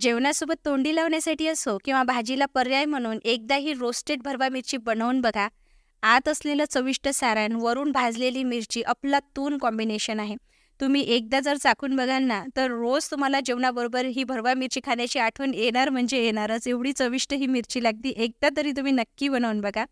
जेवणासोबत तोंडी लावण्यासाठी असो किंवा भाजीला पर्याय म्हणून एकदा ही रोस्टेड भरवा मिरची बनवून बघा. आत असलेलं चविष्ट सारण वरून भाजलेली मिरची अफलातून कॉम्बिनेशन आहे. तुम्ही एकदा जर चाखून बघाल ना तर रोज तुम्हाला जेवणाबरोबर ही भरवा मिरची खाण्याची आठवण येणार म्हणजे येणारच. एवढी चविष्ट ही मिरची लागती एकदा तरी तुम्ही नक्की बनवून बघा.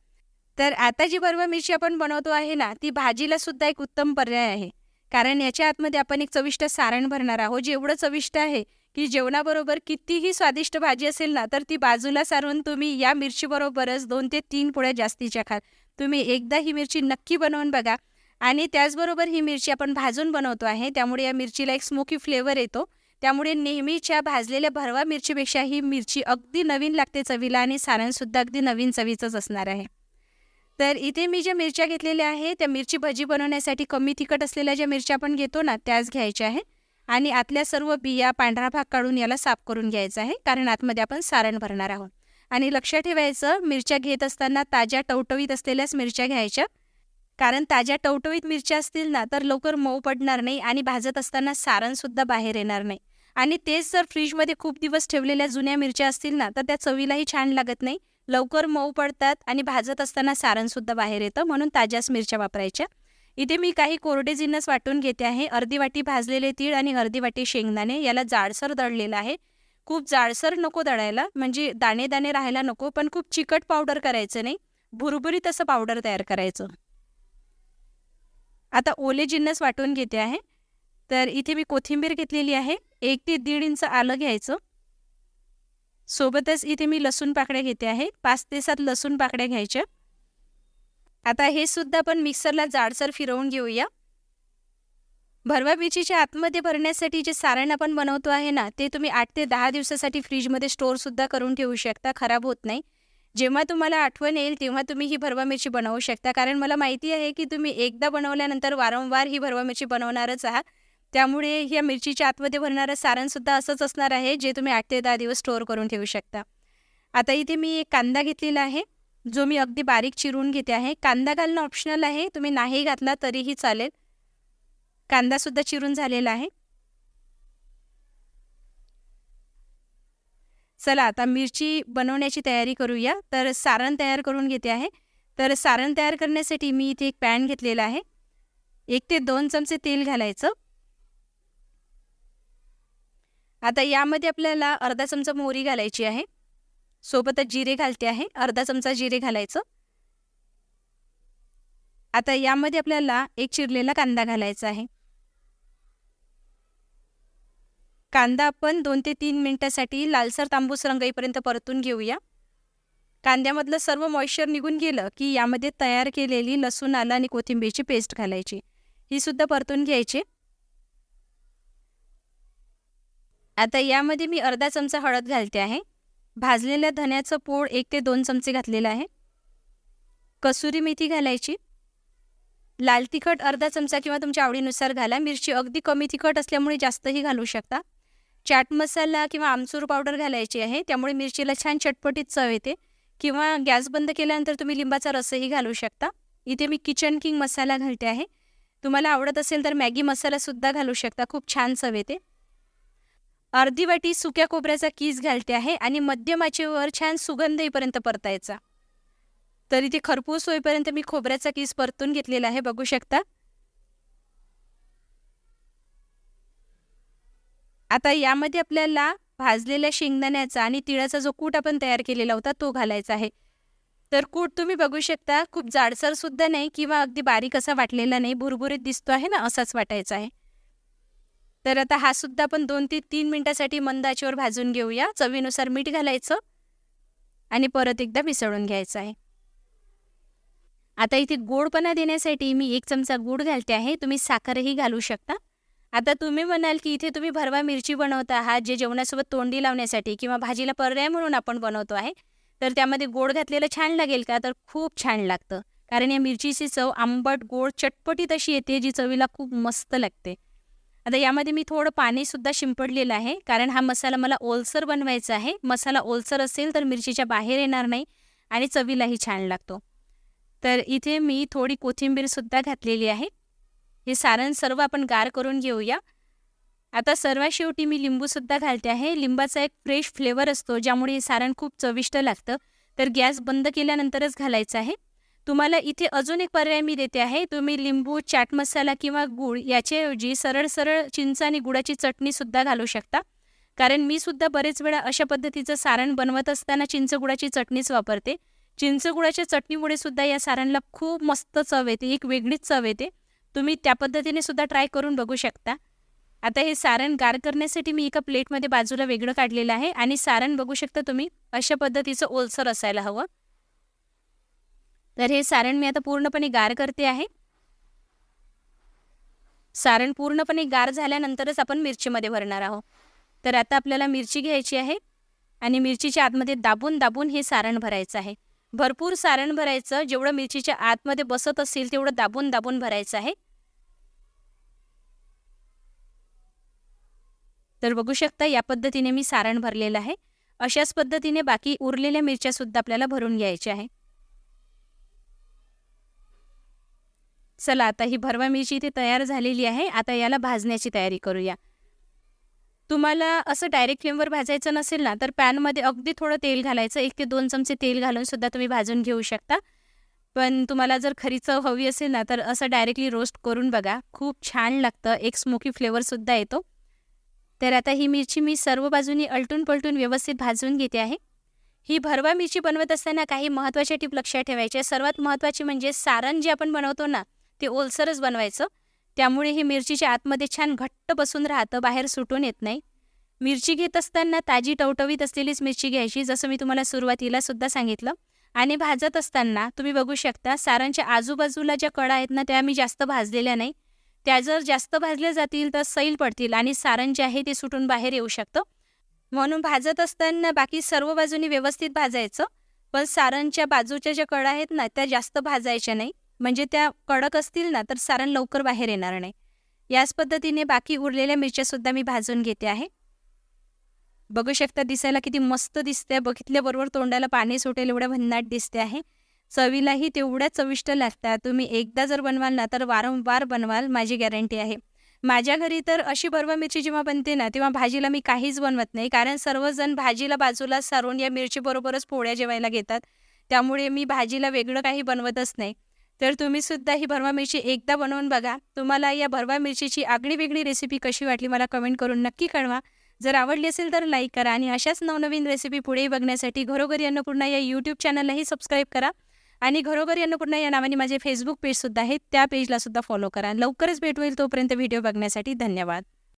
तर आता जी भरवा मिरची आपण बनवतो आहे ना ती भाजीला सुद्धा एक उत्तम पर्याय आहे. कारण याच्या आतमध्ये आपण एक चविष्ट सारण भरणार आहोत. जे एवढं चविष्ट आहे की जेवणाबरोबर कितीही स्वादिष्ट भाजी असेल ना तर ती बाजूला सारून तुम्ही या मिरचीबरोबरच दोन ते तीन पोळ्या जास्तीच्या खाल. तुम्ही एकदा ही मिरची नक्की बनवून बघा. आणि त्याचबरोबर ही मिरची आपण भाजून बनवतो आहे. त्यामुळे या मिरचीला एक स्मोकी फ्लेवर येतो. त्यामुळे नेहमीच्या भाजलेल्या भरवा मिरचीपेक्षा ही मिरची अगदी नवीन लागते चवीला आणि सारणसुद्धा अगदी नवीन चवीचंच असणार आहे. तर इथे मी ज्या मिरच्या घेतलेल्या आहे त्या मिरची भजी बनवण्यासाठी कमी तिखट असलेल्या ज्या मिरच्या आपण घेतो ना त्याच घ्यायच्या आहे आणि आतल्या सर्व बिया पांढरा भाग काढून याला साफ करून घ्यायचा आहे कारण आतमध्ये आपण सारण भरणार आहोत. आणि लक्षात ठेवायचं मिरच्या घेत असताना ताज्या टवटवीत असलेल्याच मिरच्या घ्यायच्या. कारण ताज्या टवटवीत मिरच्या असतील ना तर लवकर मऊ पडणार नाही आणि भाजत असताना सारणसुद्धा बाहेर येणार नाही. आणि तेच जर फ्रीजमध्ये खूप दिवस ठेवलेल्या जुन्या मिरच्या असतील ना तर त्या चवीलाही छान लागत नाही. लवकर मऊ पडतात आणि भाजत असताना सारणसुद्धा बाहेर येतं म्हणून ताज्याच मिरच्या वापरायच्या. इथे मी काही कोरडे जिन्नस वाटून घेते आहे. अर्धी वाटी भाजलेले तीळ आणि अर्धी वाटी शेंगदाणे याला जाडसर दळलेलं आहे. खूप जाडसर नको दळायला म्हणजे दाणे दाणे राहायला नको पण खूप चिकट पावडर करायचं नाही. भुरभुरीत असं पावडर तयार करायचं. आता ओले जिन्नस वाटून घेते आहे. तर इथे मी कोथिंबीर घेतलेली आहे. एक ते दीड इंच आलं घ्यायचं. सोबतच इथे मी लसूण पाकड्या घेते आहे. पाच ते सात लसूण पाकड्या घ्यायच्या. आता हे सुद्धा आपण मिक्सरला जाडसर फिरवून घेऊया. भरवा मिरचीच्या आतमध्ये भरण्यासाठी जे सारण आपण बनवतो आहे ना ते तुम्ही आठ ते दहा दिवसासाठी फ्रीजमध्ये स्टोअरसुद्धा करून ठेवू शकता खराब होत नाही. जेव्हा तुम्हाला आठवण येईल तेव्हा तुम्ही ही भरवा मिरची बनवू शकता. कारण मला माहिती आहे की तुम्ही एकदा बनवल्यानंतर वारंवार ही भरवा मिरची बनवणारच आहात. त्यामुळे ह्या मिरचीच्या आतमध्ये भरणारं सारणसुद्धा असंच असणार आहे जे तुम्ही आठ ते दहा दिवस स्टोअर करून ठेवू शकता. आता इथे मी एक कांदा घेतलेला आहे. जो मी अगदी बारीक चिरून घेते आहे. कांदा घालणं ऑप्शनल आहे. तुम्ही नाही घातला तरीही चालेल. कांदासुद्धा चिरून झालेला आहे. चला आता मिरची बनवण्याची तयारी करूया. तर सारण तयार करून घेते आहे. तर सारण तयार करण्यासाठी मी इथे एक पॅन घेतलेला आहे. एक ते दोन चमचे तेल घालायचं. आता यामध्ये आपल्याला अर्धा चमचा मोहरी घालायची आहे. सोबतच जिरे घालते आहे. अर्धा चमचा जिरे घालायचं. आता यामध्ये आपल्याला एक चिरलेला कांदा घालायचा आहे. कांदा आपण दोन ते तीन मिनिटासाठी लालसर तांबूस रंग येईपर्यंत परतून घेऊया. कांद्यामधलं सर्व मॉइश्चर निघून गेलं की यामध्ये तयार केलेली लसूण आला आणि कोथिंबीरची पेस्ट घालायची. ही सुद्धा परतून घ्यायची. आता यामध्ये मी अर्धा चमचा हळद घालते आहे. भाजलेल्या धन्याचं पोळ एक ते दोन चमचे घातलेलं आहे. कसुरी मेथी घालायची. लाल तिखट अर्धा चमचा किंवा तुमच्या आवडीनुसार घाला. मिरची अगदी कमी तिखट असल्यामुळे जास्तही घालू शकता. चाट मसाला किंवा आमचूर पावडर घालायची आहे. त्यामुळे मिरचीला छान चटपटीत चव येते. किंवा गॅस बंद केल्यानंतर तुम्ही लिंबाचा रसही घालू शकता. इथे मी किचन किंग मसाला घालते आहे. तुम्हाला आवडत असेल तर मॅगी मसालासुद्धा घालू शकता. खूप छान चव येते. अर्धी वाटी सुक्या खोबऱ्याचा किस घालते आहे आणि मध्यमाचेवर छान सुगंध येईपर्यंत परतायचा. तर इथे खरपूस होईपर्यंत मी खोबऱ्याचा किस परतून घेतलेला आहे बघू शकता. आता यामध्ये आपल्याला भाजलेल्या शेंगदाण्याचा आणि तिळाचा जो कूट आपण तयार केलेला होता तो घालायचा आहे. तर कूट तुम्ही बघू शकता खूप जाडसर सुद्धा नाही किंवा अगदी बारीक असा वाटलेला नाही भुरभुरीत दिसतो आहे ना असाच वाटायचा आहे. तर आता हा सुद्धा आपण दोन ते तीन मिनिटासाठी मंद आचेवर भाजून घेऊया. चवीनुसार मीठ घालायचं आणि परत एकदा मिसळून घ्यायचं आहे. आता इथे गोडपणा देण्यासाठी मी एक चमचा गूळ घालते आहे. तुम्ही साखरही घालू शकता. आता तुम्ही म्हणाल की इथे तुम्ही भरवा मिरची बनवता आहात जे जेवणासोबत तोंडी लावण्यासाठी किंवा भाजीला पर्याय म्हणून आपण बनवतो आहे. तर त्यामध्ये गोड घातलेलं छान लागेल का? तर खूप छान लागतं. कारण या मिरचीची चव आंबट गोड चटपटीत अशी येते जी चवीला खूप मस्त लागते. आता यामध्ये मी थोडं पाणीसुद्धा शिंपडलेलं आहे कारण हा मसाला मला ओलसर बनवायचा आहे. मसाला ओलसर असेल तर मिरचीच्या बाहेर येणार नाही आणि चवीलाही छान लागतो. तर इथे मी थोडी कोथिंबीरसुद्धा घातलेली आहे. हे सारण सर्व आपण गार करून घेऊया. आता सर्वात शेवटी मी लिंबूसुद्धा घालते आहे. लिंबाचा एक फ्रेश फ्लेवर असतो ज्यामुळे हे सारण खूप चविष्ट लागतं. तर गॅस बंद केल्यानंतरच घालायचं आहे. तुम्हाला इथे अजून एक पर्याय मी देते आहे. तुम्ही लिंबू चाट मसाला किंवा गूळ याच्याऐवजी सरळ सरळ चिंच आणि गुळाची चटणीसुद्धा घालू शकता. कारण मी सुद्धा बरेच वेळा अशा पद्धतीचं सारण बनवत असताना चिंच गुळाची चटणीच वापरते. चिंच गुळाच्या चटणीमुळे सुद्धा या सारणला खूप मस्त चव येते एक वेगळीच चव येते. तुम्ही त्या पद्धतीने सुद्धा ट्राय करून बघू शकता. आता हे सारण गार करण्यासाठी मी एका प्लेटमध्ये बाजूला वेगळं काढलेलं आहे आणि सारण बघू शकता तुम्ही अशा पद्धतीचं ओलसर असायला हवं. तर हे सारण मी आता पूर्णपणे गार करते आहे. सारण पूर्णपणे गार झाल्यानंतरच आपण मिरचीमध्ये भरणार आहोत. तर आता आपल्याला मिरची घ्यायची आहे आणि मिरचीच्या आतमध्ये दाबून दाबून हे सारण भरायचं आहे. भरपूर सारण भरायचं जेवढं मिरचीच्या आतमध्ये बसत असेल तेवढं दाबून दाबून भरायचं आहे. तर बघू शकता या पद्धतीने मी सारण भरलेलं आहे. अशाच पद्धतीने बाकी उरलेल्या मिरच्या सुद्धा आपल्याला भरून घ्यायच्या आहे. चला आता ही भरवा मिरची इथे तयार झालेली आहे आता याला भाजण्याची तयारी करूया. तुम्हाला असं डायरेक्ट फ्लेमवर भाजायचं नसेल ना तर पॅनमध्ये अगदी थोडं तेल घालायचं एक ते दोन चमचे तेल घालून सुद्धा तुम्ही भाजून घेऊ शकता. पण तुम्हाला जर खरी चव हवी असेल ना तर असं डायरेक्टली रोस्ट करून बघा खूप छान लागतं एक स्मोकी फ्लेवरसुद्धा येतो. तर आता ही मिरची मी सर्व बाजूनी अलटून पलटून व्यवस्थित भाजून घेते आहे. ही भरवा मिरची बनवत असताना काही महत्त्वाच्या टीप लक्षात ठेवायच्या. सर्वात महत्त्वाची म्हणजे सारण जे आपण बनवतो ना ते ओलसरच बनवायचं. त्यामुळे ही मिरचीच्या आतमध्ये छान घट्ट बसून राहतं बाहेर सुटून येत नाही. मिरची घेत असताना ताजी टवटवीत असलेलीच मिरची घ्यायची जसं मी तुम्हाला सुरुवातीला सुद्धा सांगितलं. आणि भाजत असताना तुम्ही बघू शकता सारांच्या आजूबाजूला ज्या कडा आहेत ना त्या मी जास्त भाजलेल्या नाही. त्या जर जास्त भाजल्या जातील तर सैल पडतील आणि सारण जे आहे ते सुटून बाहेर येऊ शकतं. म्हणून भाजत असताना बाकी सर्व बाजूनी व्यवस्थित भाजायचं. पण सारणच्या बाजूच्या ज्या कडा आहेत ना त्या जास्त भाजायच्या नाही. म्हणजे त्या कडक असतील ना तर सारण लवकर बाहेर येणार नाही. याच पद्धतीने बाकी उरलेल्या मिरच्यासुद्धा मी भाजून घेते आहे. बघू शकता दिसायला किती मस्त दिसते बघितल्याबरोबर तोंडाला पाणी सुटेल एवढ्या भन्नाट दिसते आहे. चवीलाही तेवढ्या चविष्ट लागतात. तुम्ही एकदा जर बनवाल ना तर वारंवार बनवाल माझी गॅरंटी आहे. माझ्या घरी तर अशी बर्व मिरची जेव्हा बनते ना तेव्हा भाजीला मी काहीच बनवत नाही. कारण सर्वजण भाजीला बाजूला सारून या मिरचीबरोबरच पोळ्या जेवायला घेतात. त्यामुळे मी भाजीला वेगळं काही बनवतच नाही. तर तुम्ही सुद्धा ही भरवा मिरची एकदा बनवून बघा. तुम्हाला या भरवा मिरचीची आगळी वेगळी रेसिपी कशी वाटली मला कमेंट करून नक्की कळवा. जर आवडली असेल तर लाईक करा आणि अशाच नवनवीन रेसिपी पुढे बघण्यासाठी घरोघरी अन्नपूर्णा या यूट्यूब चॅनललाही सबस्क्राईब करा. आणि घरोघरी अन्नपूर्णा या नावाने माझे फेसबुक पेजसुद्धा आहे त्या पेजलासुद्धा फॉलो करा. लवकरच भेट होईल तोपर्यंत व्हिडिओ बघण्यासाठी धन्यवाद.